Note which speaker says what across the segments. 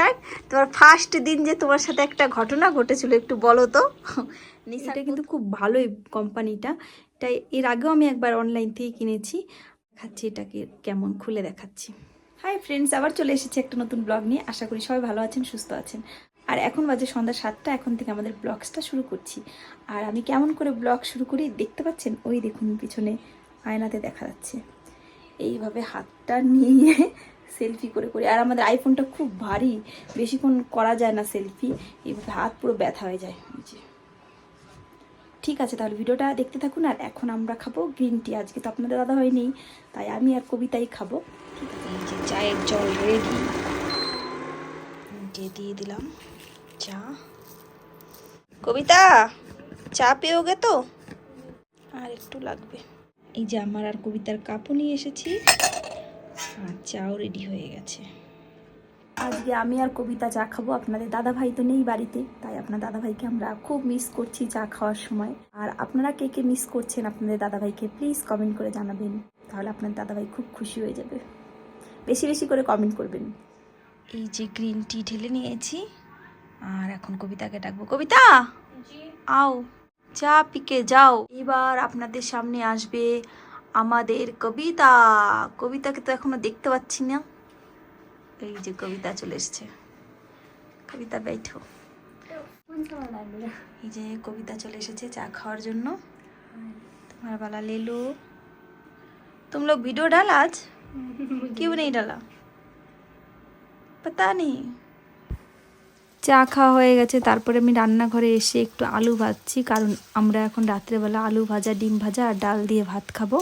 Speaker 1: নিসার তোমার ফার্স্ট দিন যে তোমার সাথে একটা ঘটনা ঘটেছিল একটু বলো তো।
Speaker 2: এটা কিন্তু খুব ভালোই কোম্পানিটা এটা এর আগেও আমি একবার অনলাইন থেকে কিনেছি। দেখাচ্ছি এটাকে কেমন খুলে দেখাচ্ছি। হাই ফ্রেন্ডস আবার চলে এসেছি একটা নতুন ব্লগ নিয়ে। আশা করি সবাই ভালো আছেন সুস্থ আছেন। আর এখন বাজে সন্ধ্যা সাতটা এখন থেকে আমাদের ব্লগসটা শুরু করছি। আর আমি কেমন করে ব্লগ শুরু করি দেখতে পাচ্ছেন? ওই দেখুন পিছনে আয়নাতে দেখা যাচ্ছে। এইভাবে হাতটা নিয়ে সেলফি করে করে। আর আমাদের আইফোনটা খুব ভারী বেশিক্ষণ করা যায় না সেলফি। এইভাবে হাত পুরো ব্যথা হয়ে যায় যে। ঠিক আছে, তাহলে ভিডিওটা দেখতে থাকুন, আর এখন আমরা খাব গ্রিন টি আজকে তো আপনাদের দাদা হয়নি, তাই আমি আর কবিতাই খাব। চায়ের জল রেডি দিয়ে দিলাম চা। কবিতা, চা পেয়েও গে তো আর একটু লাগবে। এই যে আমার আর কবিতার কাপও নিয়ে এসেছি। চাও রেডি হয়ে গেছে। আজকে আমি আর কবিতা চা খাব। আপনাদের দাদা ভাই তো নেই বাড়িতে তাই আপনার দাদা ভাইকে আমরা খুব মিস করছি চা খাওয়ার সময়। আর আপনারা কে কে মিস করছেন আপনাদের দাদা ভাইকে প্লিজ কমেন্ট করে জানাবেন। তাহলে আপনার দাদা ভাই খুব খুশি হয়ে যাবে। বেশি বেশি করে কমেন্ট করবেন। এই যে গ্রিন টি ঢেলে নিয়েছি আর এখন কবিতাকে ডাকবো। কবিতা! আও চা পিকে যাও। এবার আপনাদের সামনে আসবে আমাদের কবিতা কবিতাকে তো এখনো দেখতে পাচ্ছি না এই যে কবিতা চলে এসছে কবিতা बैठो এই যে কবিতা চলে এসেছে চা খাওয়ার জন্য तुम्हारा वाला ले लो तुम लोग वीडियो डाला आज क्यों नहीं डाला पता नहीं চা খাওয়া হয়ে গেছে। তারপরে আমি রান্নাঘরে এসে একটু আলু ভাজছি। কারণ আমরা এখন রাত্রেবেলা আলু ভাজা, ডিম ভাজা আর ডাল দিয়ে ভাত খাব।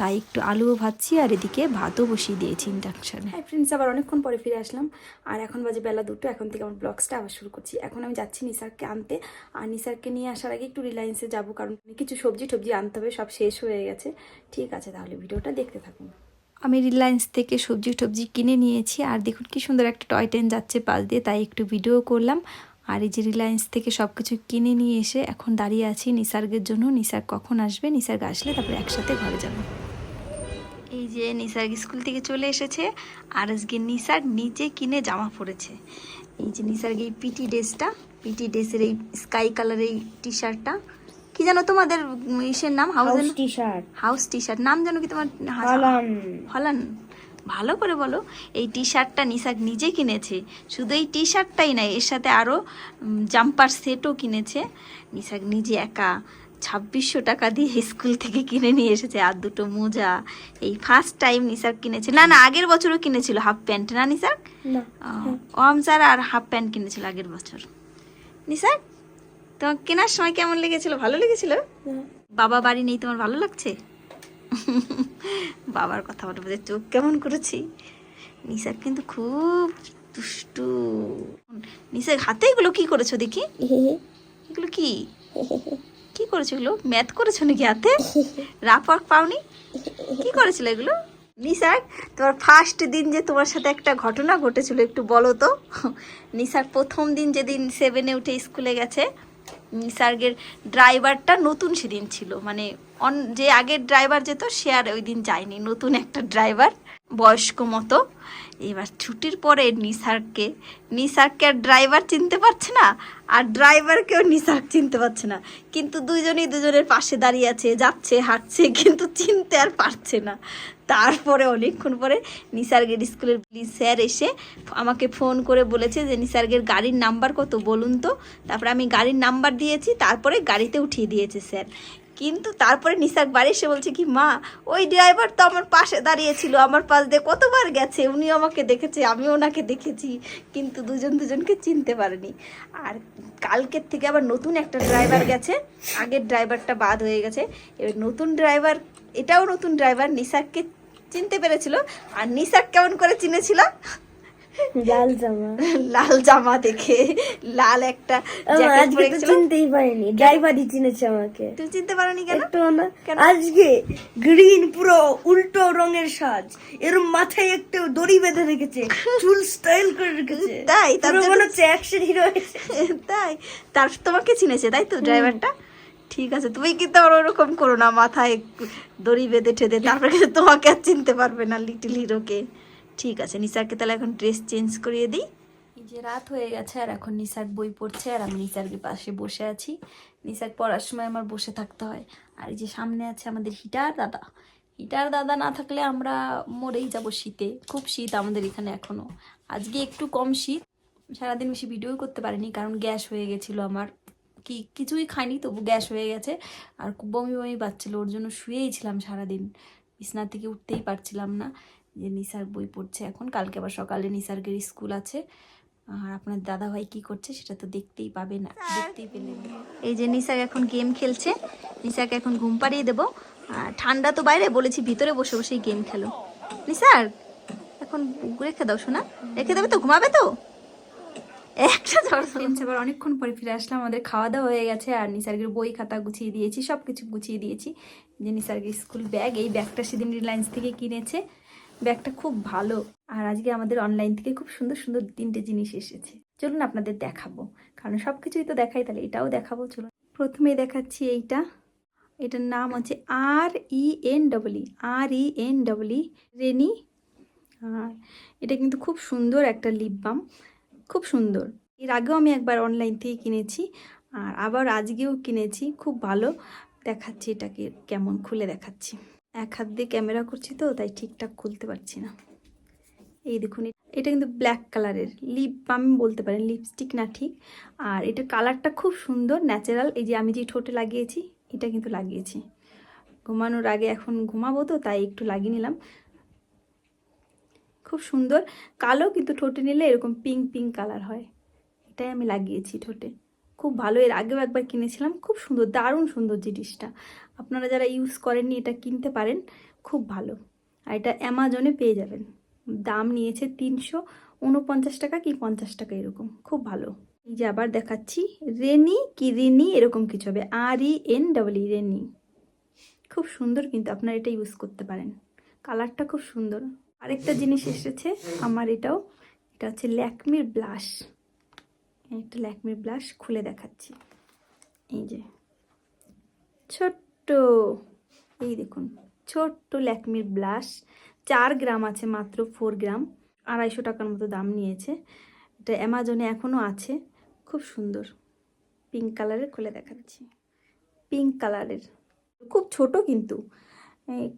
Speaker 2: তাই একটু আলুও ভাজছি আর এদিকে ভাতও বসিয়ে দিয়েছি ইন্ডাকশানে হ্যাঁ ফ্রেন্ডস আবার অনেকক্ষণ পরে ফিরে আসলাম। আর এখন বাজে বেলা দুটো, এখন থেকে আমার ব্লগসটা আবার শুরু করছি। এখন আমি যাচ্ছি নিসারকে আনতে। আর নিসারকে নিয়ে আসার আগে একটু রিলায়েন্সে যাব। কারণ কিছু সবজি টবজি আনতে হবে, সব শেষ হয়ে গেছে। ঠিক আছে, তাহলে ভিডিওটা দেখতে থাকুন। আমি রিলায়েন্স থেকে সবজি টবজি কিনে নিয়েছি, আর দেখুন কি সুন্দর একটা টয় ট্রেন যাচ্ছে পাশ দিয়ে, তাই একটু ভিডিও করলাম। আর এই যে রিলায়েন্স থেকে সব কিছু কিনে নিয়ে এসে এখন দাঁড়িয়ে আছি নিসার্গের জন্য। নিসার কখন আসবে? নিসার্গ আসলে তারপরে একসাথে ঘরে যাব। এই যে নিসার্গ স্কুল থেকে চলে এসেছে, আর আজকে নিসার্গ নিজে কিনে জামা পরেছে। এই যে নিসার্গ এই পিটি ড্রেসটা পিটি ড্রেসের এই স্কাই কালার এই টি। শার্টটা জানো তোমাদের ইসের নাম house
Speaker 3: T shirt
Speaker 1: house T shirt নাম জানো কি তোমার
Speaker 3: হলান।
Speaker 1: হলান। ভালো করে বলো। এই টি শার্টটা নিসাক নিজে কিনেছে। শুধু এই টি শার্টটাই নাই এর সাথে আরও জাম্পার সেটও কিনেছে। নিসাক নিজে একা ছাব্বিশশো টাকা দিয়ে স্কুল থেকে কিনে নিয়ে এসেছে। আর দুটো মোজা। এই ফার্স্ট টাইম নিসাক কিনেছে। না না আগের বছরও কিনেছিল হাফ প্যান্ট না নিসাক?
Speaker 3: না।
Speaker 1: ওমসার আর হাফ প্যান্ট কিনেছিল আগের বছর। নিসাক? তোমার কেনার সময় কেমন লেগেছিল? ভালো লেগেছিল? বাবা বাড়ি নেই তোমার ভালো লাগছে? বাবার কথা বলে বোধহয় চোখ কেমন করেছি? নিসার কিন্তু খুব দুষ্টু। নিসার হাতে এগুলো কি করেছ দেখি? এগুলো কি? কি করেছ এগুলো? ম্যাথ করেছ নাকি হাতে? রাফ ওয়ার্ক পাওনি? কি করেছিল এগুলো? নিসার তোমার ফার্স্ট দিন যে তোমার সাথে একটা ঘটনা ঘটেছিল একটু বলো তো। নিসার প্রথম দিন যেদিন সেভেনে উঠে স্কুলে গেছে নিসার্গের ড্রাইভারটা নতুন সেদিন ছিল। মানে অন, যে আগের ড্রাইভার যেত, সে আর ওই দিন যায়নি। নতুন একটা ড্রাইভার, বয়স্ক মতো। এবার ছুটির পরে নিসার্গকে নিসারকে আর ড্রাইভার চিনতে পারছে না, আর ড্রাইভারকেও নিসার্গ চিনতে পারছে না। কিন্তু দুজনেই দুজনের পাশে দাঁড়িয়ে আছে, যাচ্ছে, হাঁটছে, কিন্তু চিনতে আর পারছে না। তারপরে অনেকক্ষণ পরে নিসার্গের স্কুলের স্যার এসে আমাকে ফোন করে বলেছে যে, নিসার্গের গাড়ির নাম্বার কত বলুন তো? তারপরে আমি গাড়ির নাম্বার দিয়েছি, তারপরে গাড়িতে উঠিয়ে দিয়েছে স্যার কিন্তু তারপরে নিসার্গ বাড়ি এসে বলছে কি, মা, ওই ড্রাইভার তো আমার পাশে দাঁড়িয়েছিল, আমার পাশ দিয়ে কতবার গেছে উনি আমাকে দেখেছে, আমিও ওনাকে দেখেছি। কিন্তু দুজন দুজনকে চিনতে পারেনি। আর কালকের থেকে আবার নতুন একটা ড্রাইভার গেছে, আগের ড্রাইভারটা বাদ হয়ে গেছে। এবার নতুন ড্রাইভার এটাও নতুন ড্রাইভার নিসারকে চিনতে পেরেছিল। আর নিসার কেমন করে চিনেছিল?
Speaker 3: লাল জামা।
Speaker 1: লাল জামা দেখে লাল একটা জ্যাকেট পরে
Speaker 3: তো চিনতেই পারিনি ড্রাইভারই চিনেছে আমাকে।
Speaker 1: তুমি চিনতে পারোনি কেন?
Speaker 3: একটু না আজকে গ্রিন পুরো উল্টো রঙের সাজ এর মাথায় একটু দড়ি বেঁধে রেখেছে চুল স্টাইল করে রেখেছে।
Speaker 1: তাই, তার
Speaker 3: মনে হচ্ছে অ্যাকশন হিরো
Speaker 1: তাই তার তোমাকে চিনেছে তাই তো ড্রাইভারটা ঠিক আছে তুমি কিন্তু আর ওরকম করো না মাথায় দড়ি বেঁধে ঠেদে তারপরে তোমাকে আর চিনতে পারবে না লিটিল হিরোকে ঠিক আছে, নিসারকে তাহলে এখন ড্রেস চেঞ্জ করিয়ে দিই।
Speaker 2: যে রাত হয়ে গেছে আর এখন নিসাক বই পড়ছে আর আমি নিসার্গের পাশে বসে আছি। নিসাক পড়ার সময় আমার বসে থাকতে হয়। আর এই যে সামনে আছে আমাদের হিটার দাদা। হিটার দাদা না থাকলে আমরা মরেই যাব শীতে। খুব শীত আমাদের এখানে এখনও আজকে একটু কম শীত। সারাদিন বেশি ভিডিও করতে পারিনি কারণ গ্যাস হয়ে গেছিল আমার। কি, কিছুই খাইনি তবু গ্যাস হয়ে গেছে। আর খুব বমি বমি পাচ্ছিলো, ওর জন্য শুয়েই ছিলাম সারাদিন। বিছনা থেকে উঠতেই পারছিলাম না। যে নিসার বই পড়ছে এখন, কালকে আবার সকালে নিসার্গের স্কুল আছে। আর আপনার দাদা ভাই কি করছে সেটা তো দেখতেই পাবে না দেখতেই পেলেন।
Speaker 1: এই যে নিসাক এখন গেম খেলছে নিসাকে এখন ঘুম পাড়িয়ে দেবো। ঠান্ডা তো বাইরে, বলেছি ভিতরে বসে বসেই গেম খেলো। নিসার, এখন রেখে দাও শোনা রেখে দেবে তো, ঘুমাবে তো? একটা
Speaker 2: আবার অনেকক্ষণ পরে ফিরে আসলাম, আমাদের খাওয়া দাওয়া হয়ে গেছে, আর নিসার্গের বই খাতা গুছিয়ে দিয়েছি সব কিছু গুছিয়ে দিয়েছি। যে নিসার্গের স্কুল ব্যাগ, এই ব্যাগটা সেদিন রিলায়েন্স থেকে কিনেছে। ব্যাগটা খুব ভালো। আর আজকে আমাদের অনলাইন থেকে খুব সুন্দর সুন্দর তিনটে জিনিস এসেছে। চলুন আপনাদের দেখাবো। কারণ সব কিছুই তো দেখাই, তাহলে এটাও দেখাবো। চলুন। প্রথমে দেখাচ্ছি এইটা। এটার নাম হচ্ছে R E N double E R E N double E Renee. আর এটা কিন্তু খুব সুন্দর একটা লিপ বাম খুব সুন্দর। এর আগেও আমি একবার অনলাইন থেকে কিনেছি, আর আবার আজকেও কিনেছি। খুব ভালো। দেখাচ্ছি এটাকে কেমন খুলে দেখাচ্ছি। এক হাত দিয়ে ক্যামেরা করছি তো, তাই ঠিকঠাক খুলতে পারছি না। এই দেখুন, এটা কিন্তু ব্ল্যাক কালারের। লিপ বাম বলতে পারেন লিপস্টিক না ঠিক। আর এটা কালারটা খুব সুন্দর, ন্যাচারাল। এই যে আমি যে ঠোঁটে লাগিয়েছি, এটা কিন্তু লাগিয়েছি। ঘুমানোর আগে এখন ঘুমাবো তো, তাই একটু লাগিয়ে নিলাম। খুব সুন্দর। কালো কিন্তু ঠোঁটে নিলে এরকম পিঙ্ক পিঙ্ক কালার হয়। এটাই আমি লাগিয়েছি ঠোঁটে। খুব ভালো। এর আগেও একবার কিনেছিলাম। খুব সুন্দর, দারুণ সুন্দর জিনিসটা। আপনারা যারা ইউজ করেননি এটা কিনতে পারেন, খুব ভালো। আর এটা অ্যামাজনে পেয়ে যাবেন। দাম নিয়েছে তিনশো উনপঞ্চাশ টাকা কি পঞ্চাশ টাকা এরকম। খুব ভালো। এই যে আবার দেখাচ্ছি রেনি কি রিনি এরকম কিছু হবে। R E N double E Renee খুব সুন্দর কিন্তু আপনারা এটা ইউজ করতে পারেন। কালারটা খুব সুন্দর। আরেকটা জিনিস এসেছে, আমার এটাও। এটা হচ্ছে ল্যাকমির ব্লাশ। একটা ল্যাকমির ব্লাশ খুলে দেখাচ্ছি। এই যে। ছোট্ট। এই দেখুন, ছোট্ট ল্যাকমির ব্লাশ। চার গ্রাম আছে, মাত্র ফোর গ্রাম। আড়াইশো টাকার মতো দাম নিয়েছে। এটা অ্যামাজনে এখনও আছে। খুব সুন্দর। পিঙ্ক কালারের খুলে দেখাচ্ছি। পিঙ্ক কালারের খুব ছোট কিন্তু।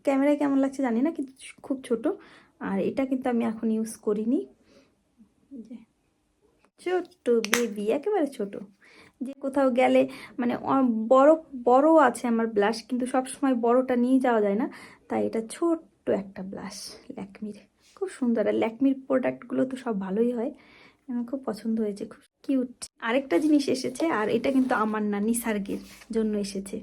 Speaker 2: ক্যামেরায় কেমন লাগছে জানি না, কিন্তু খুব ছোট। আর এটা কিন্তু আমি এখন ইউজ করিনি। যে। ছোট্ট বেবি একেবারে ছোট। যে কোথাও গেলে মানে বড় বড় আছে আমার ব্লাশ কিন্তু সব সময় বড়টা নিয়ে যাওয়া যায় না। তাই এটা ছোট্ট একটা ব্লাশ ল্যাকমির। খুব সুন্দর। আর ল্যাকমির প্রোডাক্টগুলো তো সব ভালোই হয়। আমার খুব পছন্দ হয়েছে, খুব কিউট আরেকটা জিনিস এসেছে, আর এটা কিন্তু আমার না নিসার্গের জন্য এসেছে।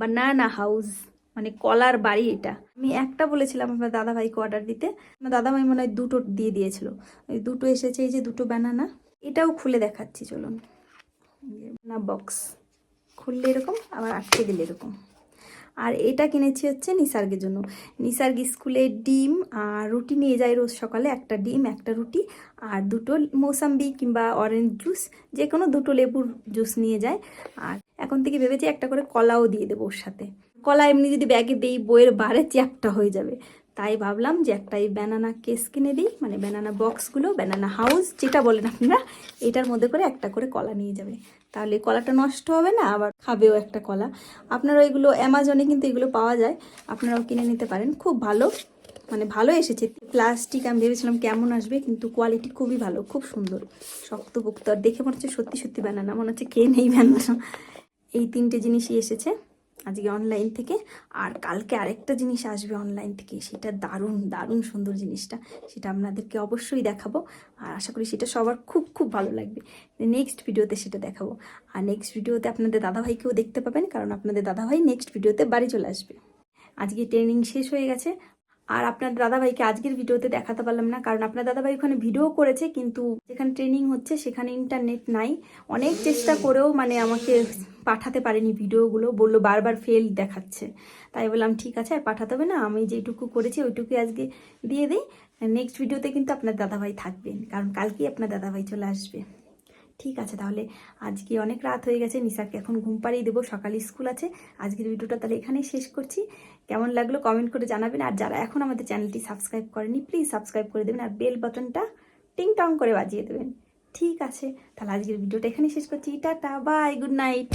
Speaker 2: বানানা হাউস মানে কলার বাড়ি এটা। আমি একটা বলেছিলাম আমার দাদাভাইকে অর্ডার দিতে। আমার দাদা ভাই মনে হয় দুটো দিয়ে দিয়েছিল। দুটো এসেছে, এই যে দুটো ব্যানানা এটাও খুলে দেখাচ্ছি, চলুন। না বক্স খুললে এরকম, আবার আটকে দিলে এরকম। আর এটা কিনেছি হচ্ছে নিসার্গের জন্য। নিসার্গ স্কুলে ডিম আর রুটি নিয়ে যায় রোজ সকালে, একটা ডিম, একটা রুটি আর দুটো মৌসাম্বি কিংবা অরেঞ্জ জুস যে কোনো দুটো লেবুর জুস নিয়ে যায়। আর এখন থেকে ভেবেছি একটা করে কলাও দিয়ে দেবো ওর সাথে। কলা এমনি যদি ব্যাগে দিই, বইয়ের বারে চ্যাপটা হয়ে যাবে। তাই ভাবলাম যে একটা এই ব্যানানা কেস কিনে দিই মানে ব্যানানা বক্সগুলো ব্যানানা হাউস যেটা বলেন আপনারা, এটার মধ্যে করে একটা করে কলা নিয়ে যাবে। তাহলে কলাটা নষ্ট হবে না, আবার খাবেও একটা কলা। আপনারা এগুলো অ্যামাজনে কিন্তু এগুলো পাওয়া যায়, আপনারাও কিনে নিতে পারেন। খুব ভালো মানে ভালো এসেছে। প্লাস্টিক, আমি ভেবেছিলাম কেমন আসবে, কিন্তু কোয়ালিটি খুবই ভালো, খুব সুন্দর। শক্তপোক্ত, আর দেখে মনে হচ্ছে সত্যি সত্যি ব্যানানা মনে হচ্ছে খেয়ে নেই ব্যানানা এই তিনটে জিনিসই এসেছে। আজকে অনলাইন থেকে। আর কালকে আরেকটা জিনিস আসবে অনলাইন থেকে, সেটা দারুণ দারুণ সুন্দর জিনিসটা, সেটা আপনাদেরকে অবশ্যই দেখাবো। আর আশা করি সেটা সবার খুব খুব ভালো লাগবে। নেক্সট ভিডিওতে সেটা দেখাবো। আর নেক্সট ভিডিওতে আপনাদের দাদাভাইকেও দেখতে পাবেন, কারণ আপনাদের দাদাভাই নেক্সট ভিডিওতে বাড়ি চলে আসবে। আজকে ট্রেনিং শেষ হয়ে গেছে। আর আপনার দাদাভাইকে আজকের ভিডিওতে দেখাতে পারলাম না, কারণ আপনার দাদাভাই ওখানে ভিডিও করেছে, কিন্তু যেখানে ট্রেনিং হচ্ছে, সেখানে ইন্টারনেট নাই। অনেক চেষ্টা করেও মানে আমাকে পাঠাতে পারেনি ভিডিওগুলো, বলল বারবার ফেল দেখাচ্ছে। তাই বললাম, ঠিক আছে, আর পাঠাতে হবে না, আমি যেটুকু করেছি ওইটুকুই আজকে দিয়ে দিই। নেক্সট ভিডিওতে কিন্তু আপনার দাদাভাই থাকবেন, কারণ কালকেই আপনার দাদাভাই চলে আসবে। ঠিক আছে, তাহলে আজকে অনেক রাত হয়ে গেছে, নিসারকে এখন ঘুম পাড়িয়ে দেবো, সকালে স্কুল আছে। আজকের ভিডিওটা তাহলে এখানেই শেষ করছি। কেমন লাগল কমেন্ট করে জানাবেন, আর যারা এখন আমাদের চ্যানেলটি সাবস্ক্রাইব করেনি প্লিজ সাবস্ক্রাইব করে দেবেন, আর বেল বাটনটা টিং টং করে বাজিয়ে দেবেন। ঠিক আছে, তাহলে আজকের ভিডিওটা এখানে শেষ করছি। Tata bye good night